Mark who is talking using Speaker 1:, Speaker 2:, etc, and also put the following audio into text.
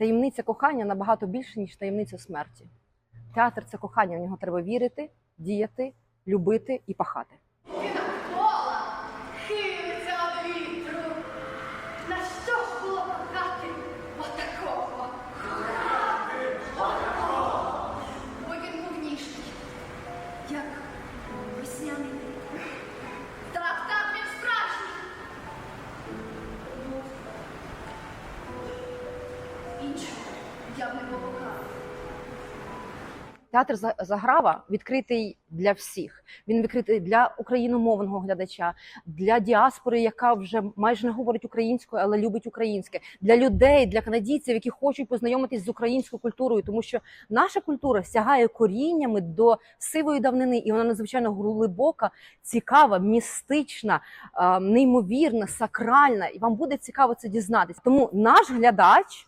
Speaker 1: таємниця кохання набагато більше, ніж таємниця смерті. Театр це кохання, в нього треба вірити, діяти, любити і пахати.
Speaker 2: Кола хилиться Іншого я б не покохала.
Speaker 1: Театр За- Заграва відкритий для всіх. Він відкритий для україномовного глядача, для діаспори, яка вже майже не говорить українською, але любить українське, для людей, для канадійців, які хочуть познайомитись з українською культурою, тому що наша культура сягає коріннями до сивої давнини, і вона надзвичайно глибока, цікава, містична, е, неймовірна, сакральна. І вам буде цікаво це дізнатись. Тому наш глядач